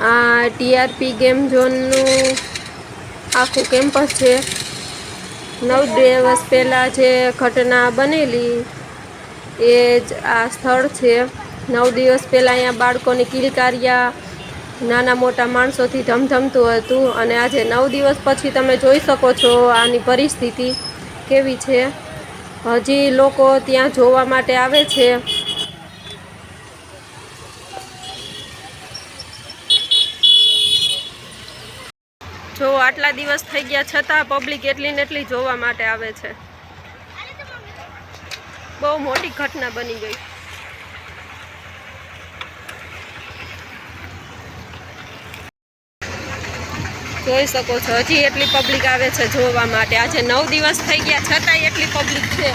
આ TRP game ઝોનનું આખું campus છે. નવ દિવસ પહેલાં જે ઘટના બનેલી, એ જ આ સ્થળ છે. નવ દિવસ પહેલાં અહીંયા બાળકોની કિલકારિયા નાના મોટા માણસોથી ધમધમતું હતું અને આજે નવ દિવસ પછી તમે જોઈ શકો છો આની પરિસ્થિતિ કેવી છે. હજી લોકો ત્યાં જોવા માટે આવે છે. જો આટલા દિવસ થઈ ગયા છતાં પબ્લિક એટલી ને એટલી જોવા માટે આવે છે. બહુ મોટી ઘટના બની ગઈ. જોઈ શકો છો, હજી એટલી પબ્લિક આવે છે જોવા માટે. આજે નવ દિવસ થઈ ગયા છતાંય એટલી પબ્લિક છે.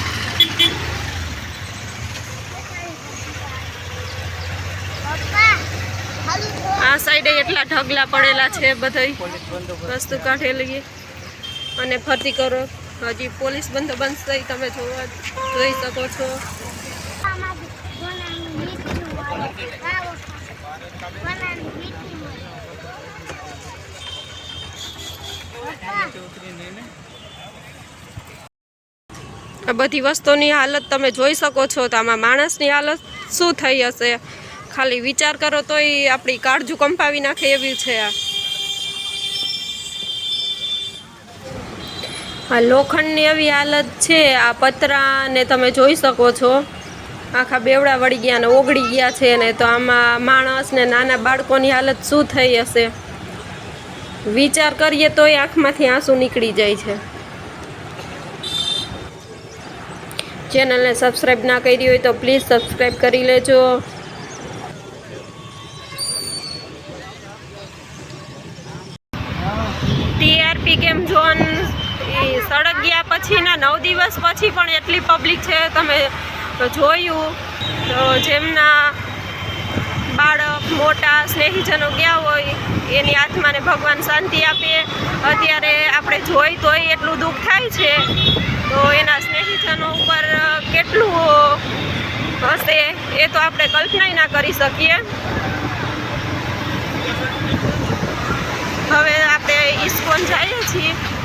આ સાઈડે એટલા ઢગલા પડેલા છે બધા વસ્તુ કાઢેલી અને ફરતી કરો. હજી પોલીસ બંદોબસ્ત થઈ, તમે જોવા જોઈ શકો છો. આ બધી વસ્તુની હાલત તમે જોઈ શકો છો. તો આમાં માણસની હાલત શું થઈ હશે? ખાલી વિચાર કરો તોય આપણી કાળજું કંપાવી નાખે એવી છે આ. આ લોખંડની એવી હાલત છે, આ પતરાને તમે જોઈ શકો છો. આખા બેવડા વળી ગયા ને ઓગળી ગયા છે ને તો આમાં માણસ ને નાના બાળકોની હાલત શું થઈ હશે? વિચાર કરીએ તોય આંખમાંથી આંસુ નીકળી જાય છે. ચેનલને સબસ્ક્રાઈબ ના કરી હોય તો પ્લીઝ સબસ્ક્રાઈબ કરી લેજો. ગેમ એ સડક ગયા પછીના નવ દિવસ પછી પણ એટલી પબ્લિક છે, તમે જોયું. તો જેમના બાળક મોટા સ્નેહીજનો ગયા હોય, એની આત્માને ભગવાન શાંતિ આપે. અત્યારે આપણે જોઈ તોય એટલું દુઃખ થાય છે. તો એના સ્નેહીજનો ઉપર કેટલું હશે, એ તો આપણે કલ્પનાય ના કરી શકીએ. 你这爱情